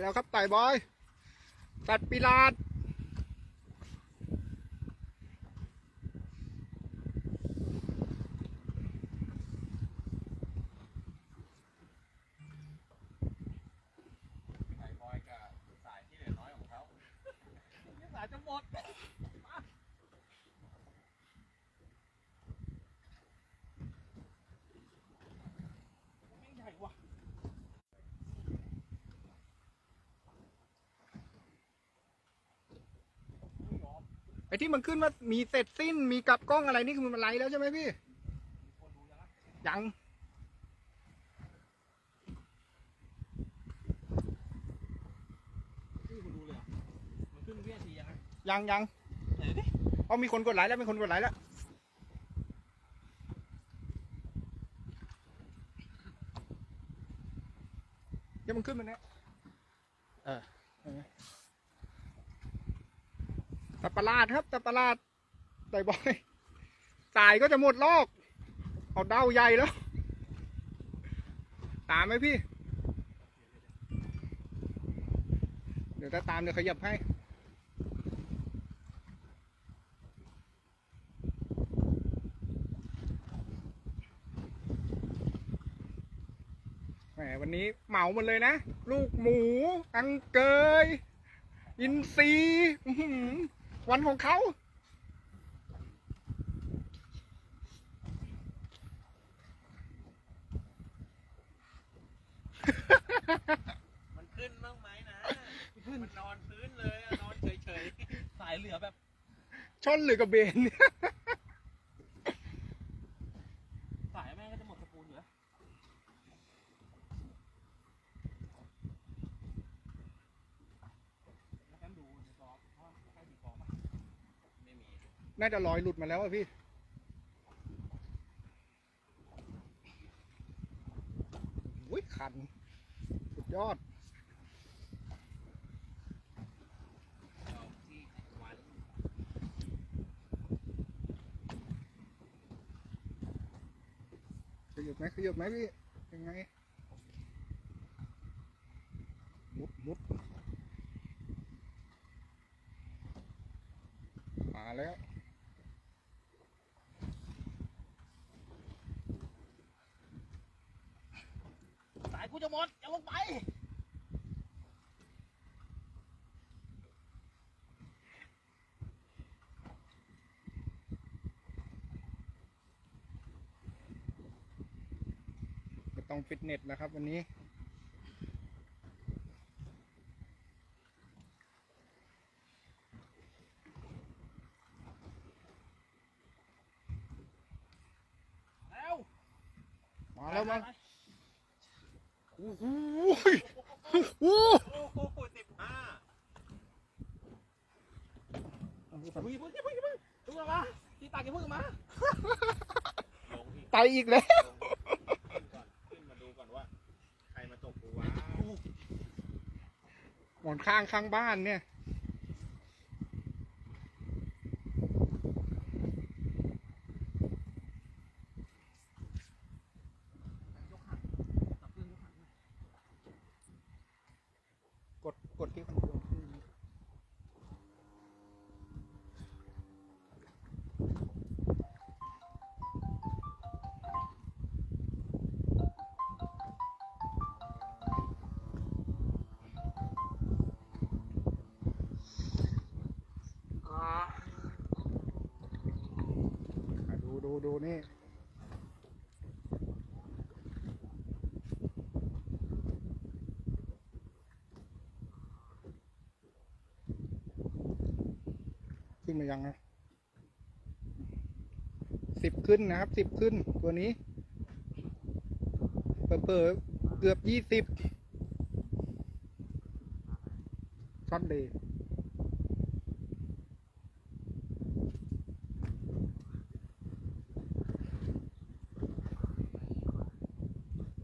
แล้วครับไต่บอย ตัดปีลาด ไข่บอยกับสายที่เหลือน้อยของเขาสายจะหมด แม่งใหญ่ว่ะ ไอ้ที่มันขึ้นว่ามีเสร็จสิ้นมีกลับกล้องอะไรนี่คือมันไลฟ์แล้วใช่ไหมพี่ยังอะยังนี่คนดูเลยเหรอะมันขึ้นวินางไงยังยังไหนดิเอามีคนกดไลค์แล้วมีคนกดไลค์แล้วเดี๋ยวมันขึ้นมาเนี่ยเออ ตะประหลาดครับตะประหลาดไต่บอยสายก็จะหมดลอกเอาเด้าใหญ่แล้ว ตามไหมพี่ เดี๋ยวถ้าตามเดี๋ยวขยับให้แหมวันนี้เหมาหมดเลยนะ ลูกหมู อังเกย อินซีอื วันของเขามันขึ้นบ้างไหมนะ มันนอนพื้นเลยอะนอนเฉยสายเหลือแบบ ชนหรือกระเบนเนี่ย สายแม่งก็จะหมดสปูนอยู่แล้วแล้วกันดูในกรอบว่าใกล้ถึงกรอบปะ ๆไม่มี น่าจะลอยหลุดมาแล้วอะพี่ อุ้ยคัน สุดยอดเขยับไหมขยับไหมพี่ ยังไง มุดมุดมาแล้ว สาย กูจะหมดอย่าลงไป ไม่ต้องฟิตเนสแล้วครับวันนี้ แล้ว มาแล้วมาไป โอ้โหโอ้โหโอ้โหสิบห้าไปพึ่งพึ่งพึ่งพึ่งพึ่งออกมาที่ตากอย่าพึ่งมาตายอีกแล้วขึ้นมาดูก่อนว่าใครมาตกกูวะหมอนข้างข้างบ้านเนี่ย ดูนี่ขึ้นมายังนะสิบขึ้นนะครับสิบขึ้นตัวนี้ เปิดเกือบยี่สิบช็อตเดย์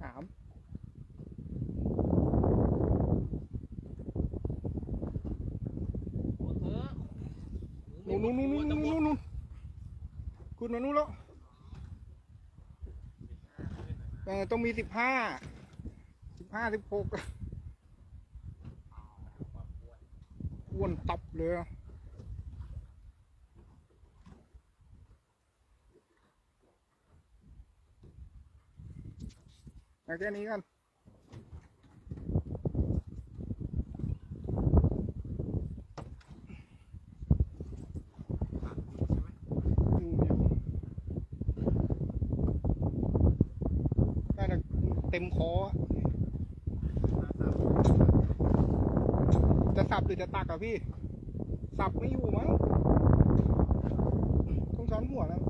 สาม โอ้เธอ นู่นนู่นนู่นนู่นนู่นนู่นคุณมานู่นแล้วเออต้องมีสิบห้าสิบห้าสิบหกอ้วนตับเลยอะเอาแค่นี้กัน อยู่อยู่น่าจะ เต็มคอจะสับหรือจะตักอะพี่ สับไม่อยู่มั้งต้องช้อนหัวแล้ว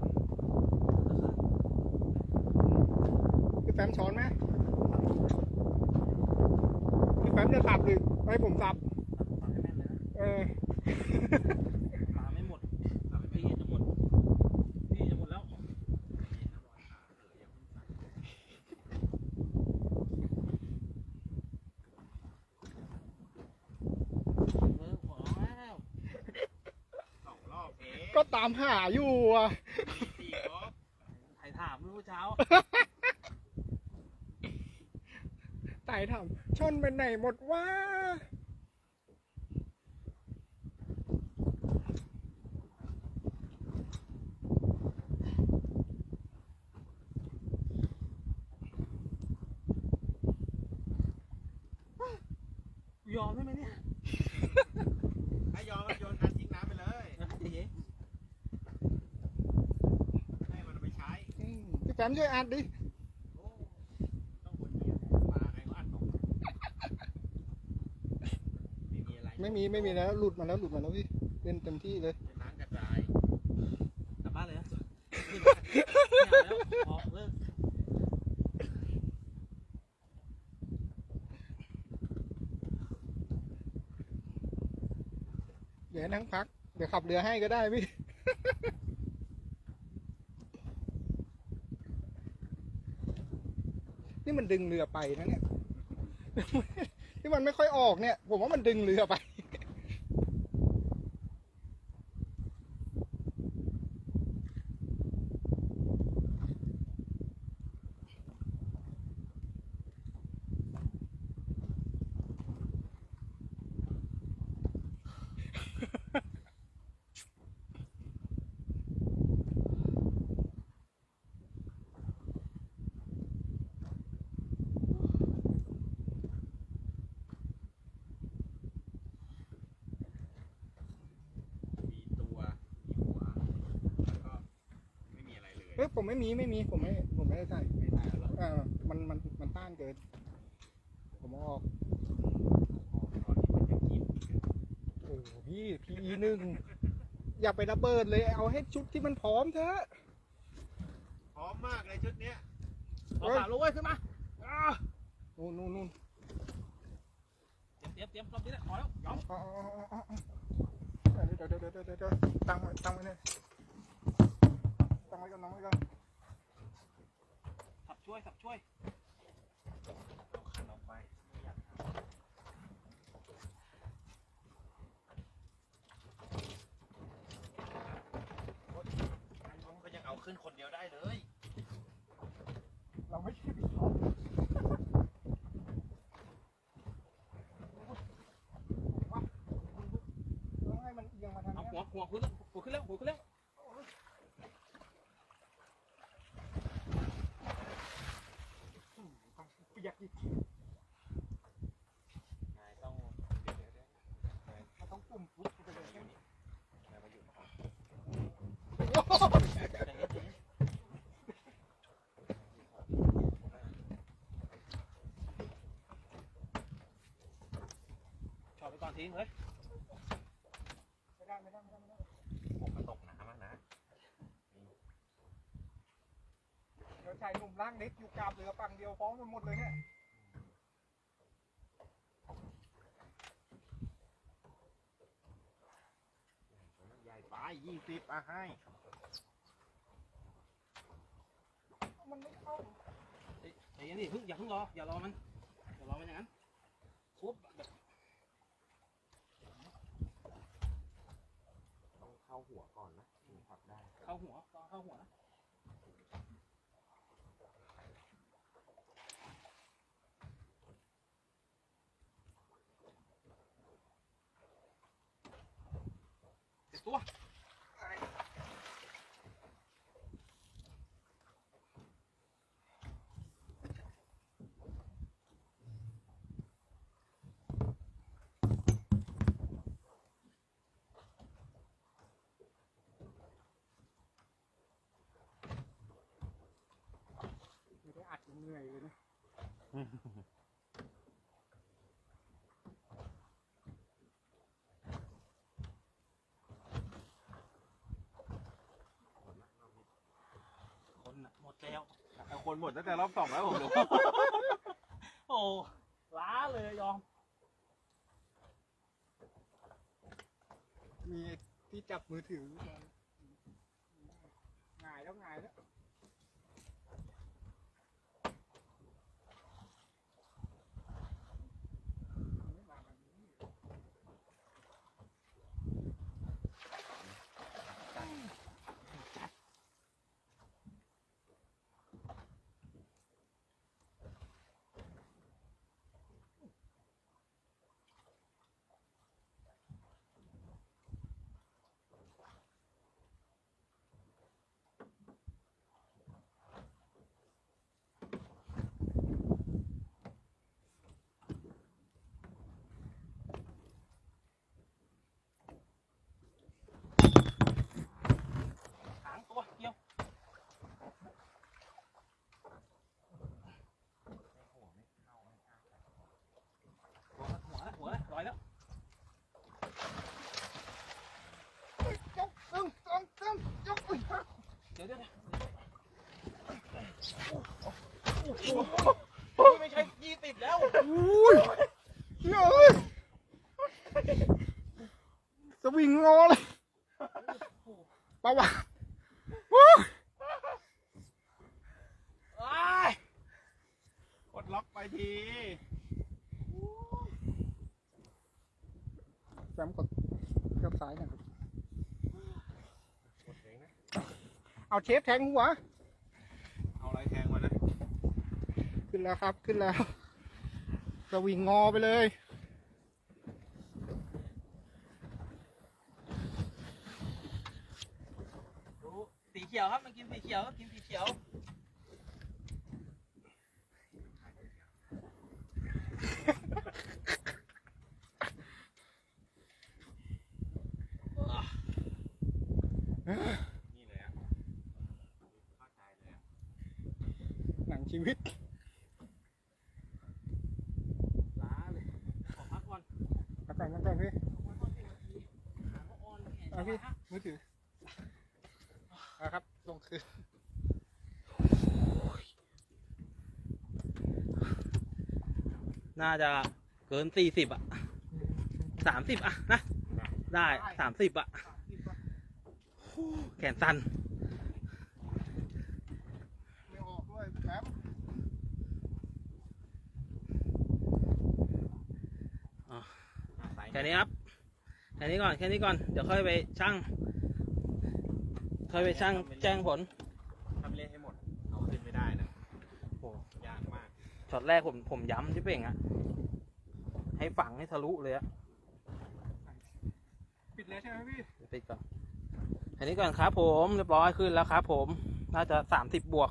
พี่แฟมช้อนไหมพี่แฟมจะสับหรือให้ผมสับปากให้แน่นเลยนะเออ ปลาไม่หมดพี่จะหมดพี่จะหมดแล้วเออขอแล้ว สองรอบเอง ก็ตามหาอยู่อะสี่รอบใครถามเมื่อเช้าไต่ถามช่อนไปไหนหมดวะยอมได้ไหมเนี่ย ถ้ายอมก็โยนคันทิ้งน้ำไปเลย เจ๊ ให้มันเอาไปใช้ อื มพี่แฟมช่วยอัดดิโอ้ต้องวนเวียนปลาใครก็อัดตกไม่มีอะไรไม่มีไม่มีแล้วหลุดมาแล้วหลุดมาแล้วพี่เล่นเต็มที่เลยเป็นน้ำกระจายกลับบ้านเลยนะไม่เอาแล้วพอเลิกเดี๋ยวให้นั่งพัก เดี๋ยวขับเรือให้ก็ได้พี่ นี่มัน ดึงเรือไปนะเนี่ย ที่มันไม่ค่อยออกเนี่ย ผมว่ามันดึงเรือไปมีตัวมีหัวแล้วก็ไม่มีอะไร เลยเฮ้ยผมไม่มีไม่มีผมไม่ผมไม่ได้ใส่ไม่ตายแล้วเออมันมันมันต้านเกิน ผมเอาออกตอนนี้มันจะกินโอ้โหพี่พีหนึ่งอย่าไประเบิดเลยเอาให้ชุดที่มันพร้อมเถอะพร้อมมากเลยชุดเนี้ยเอาขาลงไว้ขึ้นมาอ่านู่นนู่นนู่นเตรียมเตรียมเตรียมรอบนี้แหละพอแล้วยอมอ๋ออ๋ออ๋ออ๋ออ๋อเดี๋ยวเดี๋ยวเดี๋ยวเดี๋ยวเดี๋ยวตั้งไว้ตั้งไว้เนี่ยตั้งไว้ก่อนตั้งไว้ก่อน สับช่วยสับช่วย เอาคันออกไปไม่อยากทำก็ยังเอาขึ้นคนเดียวได้เลย เราไม่ใช่ปิดท้องต้องให้มันเอียงมาทาง เอา เนี้ย หัวหัวขึ้นแล้วหัวขึ้นแล้วหัวขึ้นแล้วเปียกอีกนายต้องเดี๋ยวเดี๋ยวเดี๋ยวมันต้องปุ่มปุ๊บไปเลยอยู่นี่นายมาอยู่ก่อนใจเย็นใจเย็นชอบไปก่อนทิ้งเฮ้ย ไม่ได้ไม่ได้ไม่ได้ไม่ได้ ผมมาตกน้ำอะนะ เดี๋ยว ชายหนุ่มร่างเล็กอยู่กราบเรือฝั่งเดียวฟ้องกันหมดเลยเนี่ยใหญ่ไปยี่สิบอะให้ มันไม่เข้าเฮ้ยใจเย็นดิเพิ่งอย่าเพิ่งรออย่ารอมันอย่ารอมันอย่างนั้นทุบแบบต้องเข้าหัวก่อนนะถึงพักได้ เข้าหัวต้องเข้าหัวนะ ตัวไม่ได้อัดเหนื่อยเลยนะ คนน่ะหมดแล้ว เอาคนหมดตั้งแต่รอบสองแล้วผมดูโอ้ล้าเลยยอมมีที่จับมือถือ หงายแล้วหงายแล้วไม่มาแบบนี้ หางตัวเดียวหัวหัวแล้วหัวแล้วลอยแล้ว ยกตึ้งตึ้งตึ้งยกอุ้ย เดี๋ยวเดี๋ยวเดี๋ยวไม่ใช่ยี่สิบแล้วอุ้ยเฮ้ยสวิงงอเลยปะวะวู้อ้ายกดล็อกไปทีแซมกดเคลือบซ้ายหน่อยครับ กดเองนะ เอาเชฟแทงหัว เอาอะไรแทงมานะ ขึ้นแล้วครับ ขึ้นแล้วสวิงงอไปเลย ดูสีเขียวครับมันกินสีเขียวกินสีเขียว นี่เลยอะเข้าใจเลยอะ หนัง ชีวิตล้าเลยขอพักก่อนมาก่อนมาก่อนพี่ขอพักก่อนสินาทีหางก็อ่อนแขนเอาพี่ขามือถือเอาครับลงคืนน่าจะเกินสี่สิบอะสามสิบอะนะ ได้สามสิบอะแขนสั้น ไม่ออกด้วยแซม ใส่ แค่นี้ครับแค่นี้ก่อนแค่นี้ก่อนเดี๋ยวค่อยไปช่างค่อยไปช่างแจ้งผลทำเล่ให้หมด เอาขึ้นไม่ได้นะโอ้ยากมากช็อตแรกผมผมย้ำที่เป่งอะให้ฝังให้ทะลุเลยอะปิดแล้วใช่ไหมพี่เดี๋ยวปิดก่อนแค่นี้ก่อนครับผมเรียบร้อยขึ้นแล้วครับผมน่าจะสามสิบบวก